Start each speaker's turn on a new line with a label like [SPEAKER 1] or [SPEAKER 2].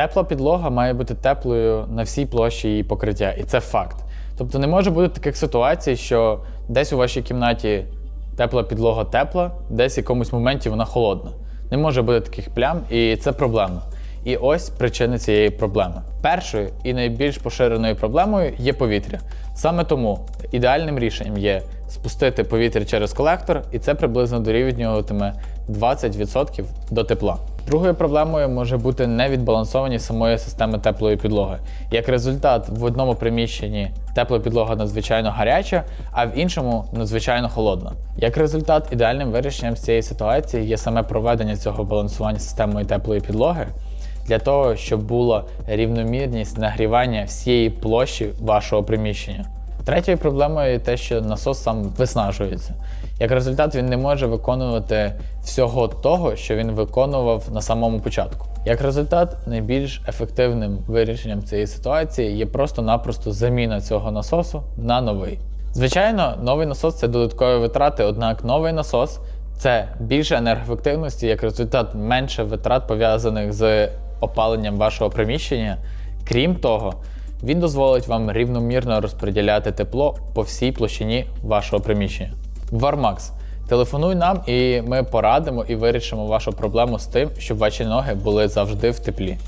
[SPEAKER 1] Тепла підлога має бути теплою на всій площі її покриття, і це факт. Тобто не може бути таких ситуацій, що десь у вашій кімнаті тепла підлога тепла, десь в якомусь моменті вона холодна. Не може бути таких плям, і це проблема. І ось причини цієї проблеми. Першою і найбільш поширеною проблемою є повітря. Саме тому ідеальним рішенням є спустити повітря через колектор, і це приблизно дорівнюватиме 20% до тепла. Другою проблемою може бути невідбалансованість самої системи теплої підлоги. Як результат, в одному приміщенні тепла підлога надзвичайно гаряча, а в іншому надзвичайно холодна. Як результат, ідеальним вирішенням з цієї ситуації є саме проведення цього балансування системою теплої підлоги для того, щоб була рівномірність нагрівання всієї площі вашого приміщення. Третьою проблемою те, що насос сам виснажується. Як результат, він не може виконувати всього того, що він виконував на самому початку. Як результат, найбільш ефективним вирішенням цієї ситуації є просто-напросто заміна цього насосу на новий. Звичайно, новий насос це додаткові витрати, однак новий насос це більше енергоефективності, як результат менше витрат пов'язаних з опаленням вашого приміщення. Крім того, він дозволить вам рівномірно розподіляти тепло по всій площині вашого приміщення. Warmax. Телефонуй нам, і ми порадимо і вирішимо вашу проблему з тим, щоб ваші ноги були завжди в теплі.